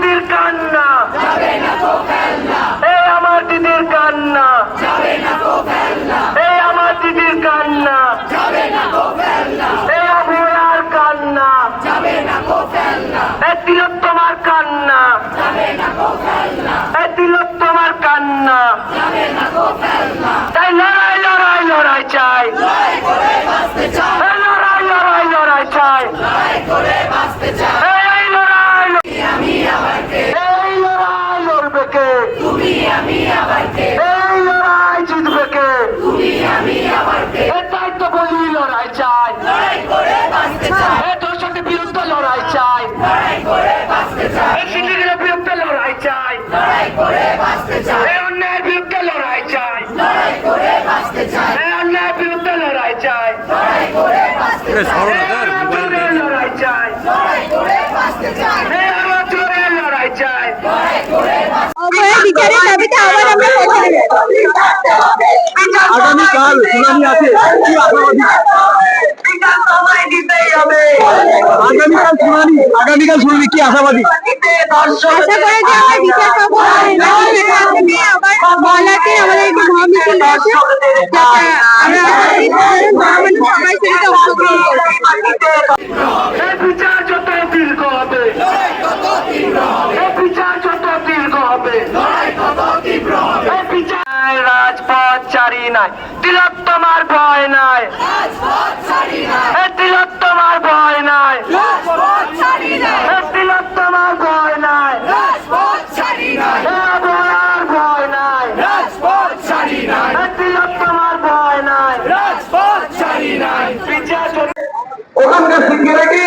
দিদির কান্না। এই আমার দিদির কান্না। এই আমার দিদির কান্না। এই অভয়ার কান্না। এই তিলোত্তমার কান্না। এই তিলোত্তমার কান্না। তাই লড়াই লড়াই লড়াই চাই। লড়াই লড়াই লড়াই চাই এই লড়াই ল- এই লড়াই লড়বে কে এই লড়াই জিতবে কে এটাই তো বলি লড়াই চাই এই দোষকের বিরুদ্ধে লড়াই চাই এই সিটিগুলোর বিরুদ্ধে লড়াই চাই এই অন্যায়ের বিরুদ্ধে লড়াই চাই। এই অন্যায়ের বিরুদ্ধে লড়াই চাই এই আমার চোরের লড়াই চাই এই আমার চোরের লড়াই চাই অভয়ের বিচারের দাবিতে আবার আমরা পৌঁছে দেবো। আগামীকাল শুনানি আছে কি আশাবাদী? আগামীকাল শুনানি আগামীকাল শুনানি কি আশাবাদী? আশা করে যে আমরা বিচার পাবো আবার বলাতে আমাদের একটি মহামিছিল আমরা সবাই অংশগ্রহণ করবে এই বিচার যত দীর্ঘ হবে এই বিচার যত দীর্ঘ হবে এই বিচার রাজপথ চারি নাই। তিলোত্তমার ভয় নাই। এই তিলোত্তমার ভয় নাই। এই তিলোত্তমার ভয় নাই। এই ভয় নাই। এই তিলোত্তমার ভয় নাই। ওখানকার সিকিউরিটি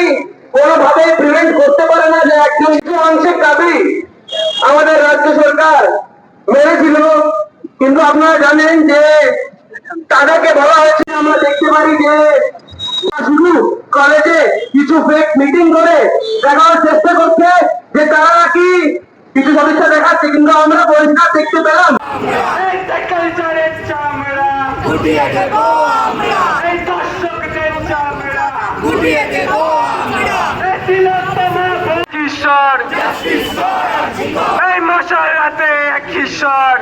কোনোভাবেই প্রিভেন্ট করতে পারে না যে একজন অংশের দাবি? আমাদের রাজ্য সরকার মেরেছিল। কিন্তু আপনারা জানেন যে তাদেরকে বলা হয়েছে আমরা দেখতে পারি যে শুধু কলেজে কিছু ফেক মিটিং করে দেখানোর চেষ্টা করছে যে তারা নাকি কিছু সমস্যা দেখাচ্ছে কিন্তু আমরা পরিষ্কার দেখতে পেলাম। গুটিয়ে দেব আমরা। এই দর্শকদের চামড়া। গুটিয়ে দেব আমরা। এই তিলোত্তমা কিশোর জাস্টিস ফর জীবন এই মশার রাতে এক কিশোর।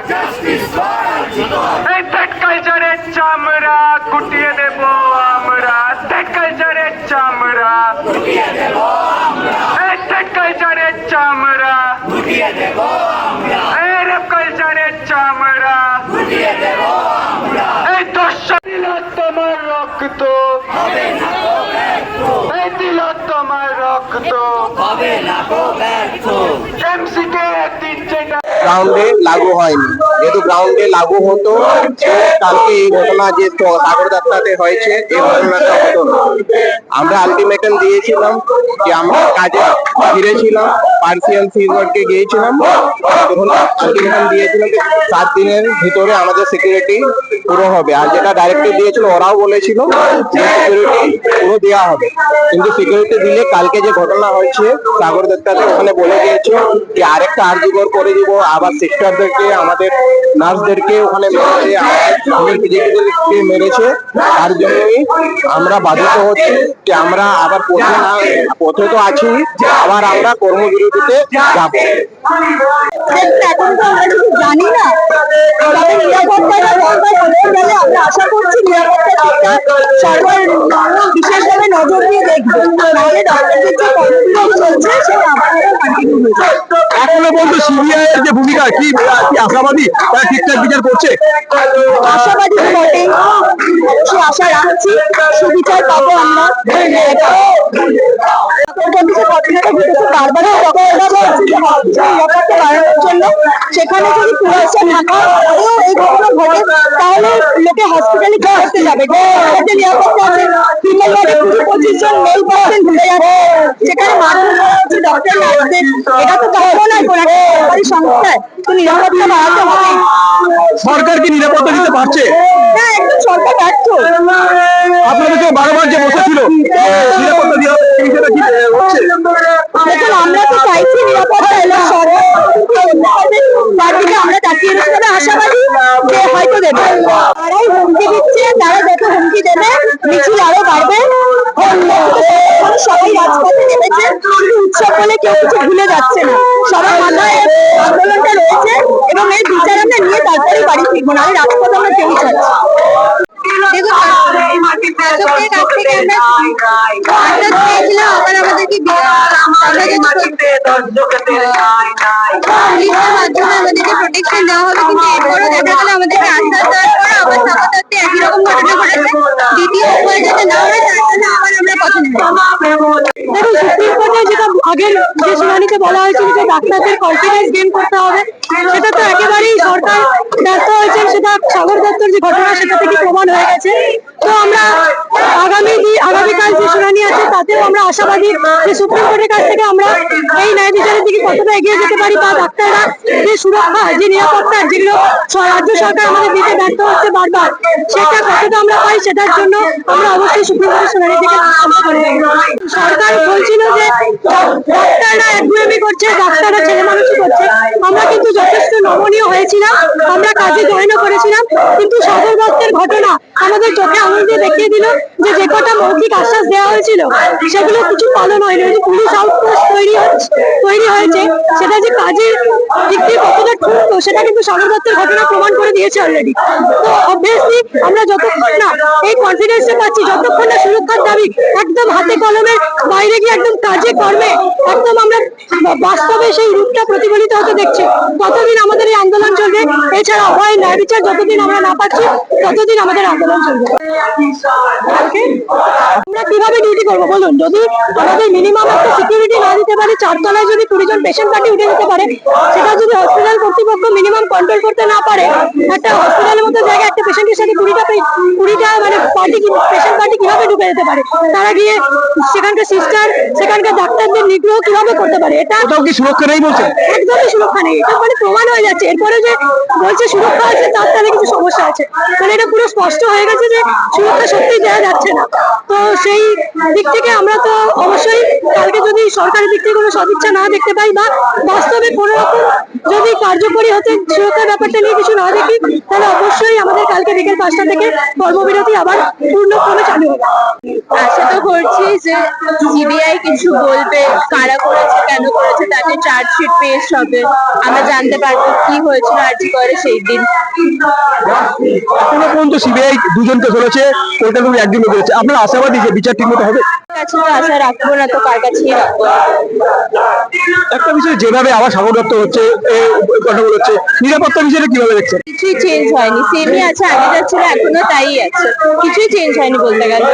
এই টেক কালচারের চামড়া গুটিয়ে দেব আমরা। টেক কালচারের চামড়া। এই টেক কালচারের চামড়া। এই রেপ কালচারের চামড়া। এই দর্শক তিলোত্তমার রক্ত। এই তিলোত্তমার রক্ত। হবে না গো ব্যর্থ এমসিকে দিচ্ছে না গ্রাউন্ডে লাগু হয়নি। যেহেতু গ্রাউন্ডে লাগু হতো কালকে এই ঘটনা যে সাগর যাত্রাতে হয়েছে, এই ঘটনাটা হতো না। আমরা আলটিমেটাম দিয়েছিলাম যে আমরা কাজে ফিরেছিলাম পার্সিয়াল ফিজওয়ার্ডকে গিয়েছিলাম। তখন আলটিমেটাম দিয়েছিলাম যে সাত দিনের ভিতরে আমাদের সিকিউরিটি পুরো হবে। আর যেটা ডাইরেক্টিভ দিয়েছিল, ওরাও বলেছিল যে সিকিউরিটি পুরো দেওয়া হবে। কিন্তু সিকিউরিটি দিলে কালকে যে ঘটনা হয়েছে সাগর দত্তাতে ওখানে বলে দিয়েছে যে আরেকটা আর্যগর করে দিব আবার সিস্টারদেরকে আমাদের নার্সদেরকে ওখানে মেরেছে মেরেছে। তার জন্যই আমরা বাধিত হচ্ছি যে আমরা আবার পথে না পথে তো আছি, আবার আমরা কর্মবিরতিতে যাব। এখন জানি না সরকার করতে গেলে আমরা আশা করছি নিরাপত্তা দিকটা সরকার বিশেষভাবে নজর দিয়ে দেখবে। নাহলে ডক্টরদের যে কর্মবিরতি চলছে সেটা আবার কন্টিনিউ এখনও পর্যন্ত সিবিআই এর যে ভূমিকা কি কি আশাবাদী? তারা ঠিকঠাক বিচার করছে? আশাবাদী তো বটেই। অবশ্যই আশা রাখছি সুবিচার পাবো আমরা। সেখানে যদি পুলিশের থাকা এই ঘটনা ঘটে। তাহলে লোকে হসপিটালে কি করতে যাবে যে নিরাপত্তা আছে। ফিমেল ওয়ার্ডে কুড়ি পঁচিশ জন মেল পার্সেন্ট ঢুকে যাবে সেখানে মারধর হচ্ছে ডক্টর নার্সদের এটা তো তখন নয় কোনো একটা সরকারি সংস্থায় তো নিরাপত্তা বাড়াতে হবে। সরকার কি নিরাপত্তা দিতে পারছে? না একদম সরকার ব্যর্থ। আপনাদেরকে বারবার যে বসেছিল নিরাপত্তা দেওয়া বিষয়টা কি হচ্ছে? দেখুন আমরা তো চাইছি নিরাপত্তা এলো সরকার আমরা তাকিয়ে আশাবাদী হুমকি দিচ্ছে তারা যত হুমকি দেবে। মিছিল আরও বাড়বে সবাই রাজপথে নেমেছে শুধু উৎসব বলে কেউ ভুলে যাচ্ছে না সবার আন্দোলনটা রয়েছে এবং এই বিচার আমরা নিয়ে তারপরে বাড়ি ফিরবো না রাজপথ আমরা কেউ চাচ্ছি দেখুন দর্শকদের কাছ থেকে আমরা আশ্বাস পেয়েছিলাম আবার আমাদেরকে বি- আমরা যদি পুলিশের মাধ্যমে আমাদেরকে প্রোটেকশন দেওয়া হবে কিন্তু এরপরও দেখা গেল আমাদেরকে আশ্বাস দেওয়ার পর আবার সাক্ষাৎতে একই রকম ঘটনা ঘটেছে দ্বিতীয় উপায় যাতে না হয় তার জন্য আবার আমরা পথে দেখুন সুপ্রিম কোর্টে যেটা আগের যে শুনানিতে বলা হয়েছিল যে ডাক্তারদের কনফিডেন্স গেইন করতে হবে সেটা তো একেবারেই সরকার ব্যর্থ হয়েছে সেটা সাগর দত্তর যে ঘটনা সেটা থেকে প্রমাণ হয়ে গেছে। তো আমরা আগামী আগামীকাল যে শুনানি আছে তাতেও আমরা আশাবাদী যে সুপ্রিম কোর্টের কাছ থেকে আমরা এই ন্যায় বিচারের দিকে কতটা এগিয়ে যেতে পারি বা ডাক্তাররা যে সুরক্ষা, যে নিরাপত্তা, যেগুলো রাজ্য সরকার আমাদের ব্যর্থ হচ্ছে বারবার, সেটা কতটা আমরা পাই সেটার জন্য আমরা অবশ্যই সুপ্রিম কোর্টের আশা করি সরকার বলছিল যে ডাক্তাররা করছে, ডাক্তাররা ছেলে করছে। আমরা কিন্তু যথেষ্ট নমনীয় হয়েছিলাম, আমরা কাজে জয়েনও করেছিলাম, কিন্তু সদর ঘটনা আমাদের চোখে আঙুল দিয়ে দেখিয়ে দিল যে যে কটা মৌখিক আশ্বাস দেওয়া হয়েছিল, সেগুলো কিছু পালন হয়নি। ওই যে পুলিশ আউটপোস্ট তৈরি হচ্ছে তৈরি হয়েছে, সেটা যে কাজের দিক দিয়ে কতটা ঠুকতো সেটা কিন্তু সদর দত্তের ঘটনা প্রমাণ করে দিয়েছে অলরেডি তো অবভিয়াসলি আমরা যতক্ষণ না এই কনফিডেন্সটা পাচ্ছি, যতক্ষণ না সুরক্ষার দাবি একদম হাতে কলমের বাইরে গিয়ে একদম কাজে কর্মে একদম আমরা বাস্তবে সেই রূপটা প্রতিফলিত হতে দেখছি। ততদিন আমাদের এই আন্দোলন চলবে? এছাড়া অভয় ন্যায় বিচার যতদিন আমরা না পাচ্ছি, ততদিন আমাদের আন্দোলন চলবে? আমরা কীভাবে ডিউটি করব? বলুন যদি আমাদের মিনিমাম একটা সিকিউরিটি না দিতে পারে চারতলায় যদি কুড়ি জন পেশেন্ট পার্টি উঠে যেতে পারে সেটা যদি হসপিটাল কর্তৃপক্ষ মিনিমাম কন্ট্রোল করতে না পারে একটা হসপিটালের মতো জায়গায় একটা পেশেন্টের সাথে কুড়িটা কুড়িটা মানে পার্টি পেশেন্ট পার্টি কীভাবে ঢুকে যেতে পারে? তারা গিয়ে সেখানকার সিস্টার সেখানকার ডাক্তারদের নিগ্রহ কীভাবে করতে পারে? এটা কোথাও কি সুরক্ষা নেই বলছেন? একদমই সুরক্ষা নেই। এটা মানে প্রমাণ হয়ে যাচ্ছে। এরপরে যে বলছে সুরক্ষা আছে তার তাহলে কিছু সমস্যা আছে। মানে এটা পুরো স্পষ্ট হয়ে গেছে যে সুরক্ষা সত্যি দেওয়া যাচ্ছে না। তো সেই দিক থেকে আমরা তো অবশ্যই কালকে যদি সরকারের দিক থেকে কোনো সদিচ্ছা না দেখতে পাই বা বাস্তবে কোনো রকম যদি কার্যকরী হতে সুরক্ষার ব্যাপারটা নিয়ে কিছু না দেখি, তাহলে অবশ্যই আমাদের কালকে বিকেল পাঁচটা থেকে কর্মবিরতি আবার পূর্ণক্রমে চালু হবে। আশা তো করছি যে সিবিআই কিছু বলবে, কারা করেছে, কেন করেছে, তাতে চার্জশিট পেশ হবে। আমরা জানতে পারব কি হয়েছিল আর কি করে সেই দিন। এখনও পর্যন্ত সিবিআই দুজনকে ধরেছে কলকাতা একজনকে ধরেছে আপনার আশাবাদী যে বিচার ঠিকমতো হবে? কাছে তো আশা রাখব না তো কার কাছেই রাখব? একটা বিষয় যেভাবে আবার সাগর দত্ত হচ্ছে এই ঘটনাগুলো হচ্ছে নিরাপত্তা বিষয়টা কীভাবে দেখছেন? কিছুই চেঞ্জ হয়নি সেমই আছে আগে এখনও তাই আছে কিছুই চেঞ্জ হয়নি বলতে গেলে।